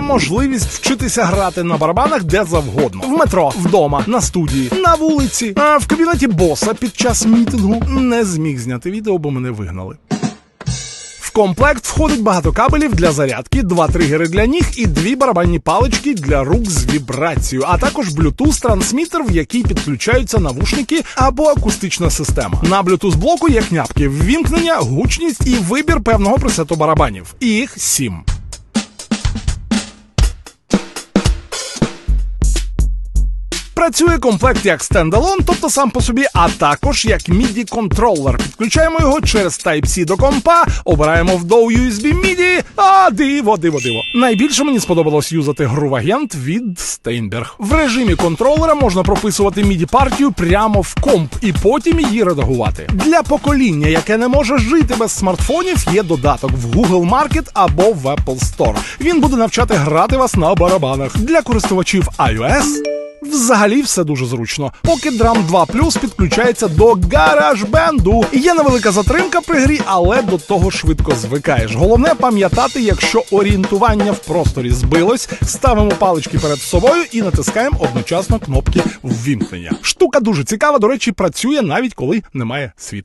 можливість вчитися грати на барабанах де завгодно: в метро, вдома, на студії, на вулиці, а в кабінеті боса під час мітингу не зміг зняти відео, бо мене вигнали. В комплект входить багато кабелів для зарядки, два тригери для ніг і дві барабанні палички для рук з вібрацією, а також Bluetooth трансмітер, в який підключаються навушники або акустична система. На Bluetooth блоку є кнопки ввімкнення, гучність і вибір певного пресету барабанів. Їх сім. Працює комплект як стендалон, тобто сам по собі, а також як MIDI контролер. Підключаємо його через Type-C до компа, обираємо в до USB MIDI, а диво, диво, диво. Найбільше мені сподобалось юзати грувагент від Steinberg. В режимі контролера можна прописувати MIDI партію прямо в комп і потім її редагувати. Для покоління, яке не може жити без смартфонів, є додаток в Google Market або в Apple Store. Він буде навчати грати вас на барабанах. Для користувачів iOS Взагалі все дуже зручно. Поки Drum 2 Plus підключається до GarageBand. Є невелика затримка при грі, але до того швидко звикаєш. Головне пам'ятати, якщо орієнтування в просторі збилось, ставимо палички перед собою і натискаємо одночасно кнопки ввімкнення. Штука дуже цікава, до речі, працює навіть коли немає світла.